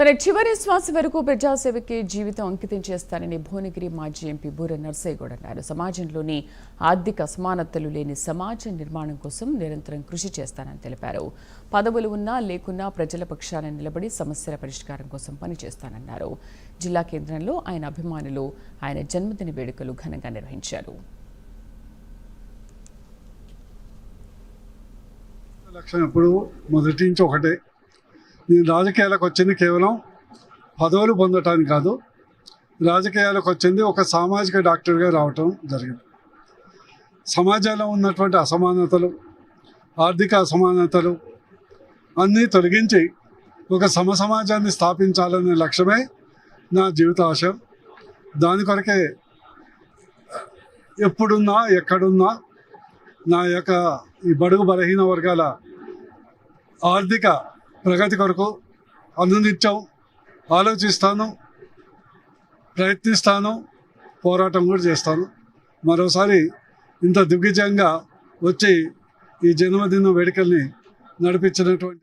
తన చివరి శ్వాస వరకు ప్రజాసేవకి జీవితం అంకితం చేస్తానని భువనగిరి మాజీ ఎంపీ బూర నర్సయ్యగౌడ్ అన్నారు. సమాజంలోని ఆర్థిక అసమానతలు లేని సమాజ నిర్మాణం కోసం నిరంతరం కృషి చేస్తానని తెలిపారు. పదవులు ఉన్నా లేకున్నా ప్రజల పక్షాన నిలబడి సమస్యల పరిష్కారం కోసం పనిచేస్తానన్నారు. జిల్లా కేంద్రంలో ఆయన అభిమానులు ఆయన జన్మదిన వేడుకలు ఘనంగా నిర్వహించారు. లక్ష్యం ఎప్పుడు మొదటి నుంచి ఒకటే. నేను రాజకీయాలకు వచ్చింది కేవలం పదవులు పొందటానికి కాదు. రాజకీయాలకు వచ్చింది ఒక సామాజిక డాక్టర్గా రావటం జరిగింది. సమాజంలో ఉన్నటువంటి అసమానతలు ఆర్థిక అసమానతలు అన్నీ తొలగించి ఒక సమసమాజాన్ని స్థాపించాలనే లక్ష్యమే నా జీవిత ఆశయం. దాని కొరకే ఎప్పుడున్నా ఎక్కడున్నా నా యొక్క ఈ బడుగు బలహీన వర్గాల ఆర్థిక ప్రగతి కొరకు అనునిత్యం ఆలోచిస్తాను ప్రయత్నిస్తాను పోరాటం కూడా చేస్తాను. మరోసారి ఇంత దిగ్విజయంగా వచ్చి ఈ జన్మదిన వేడుకల్ని నడిపించినటువంటి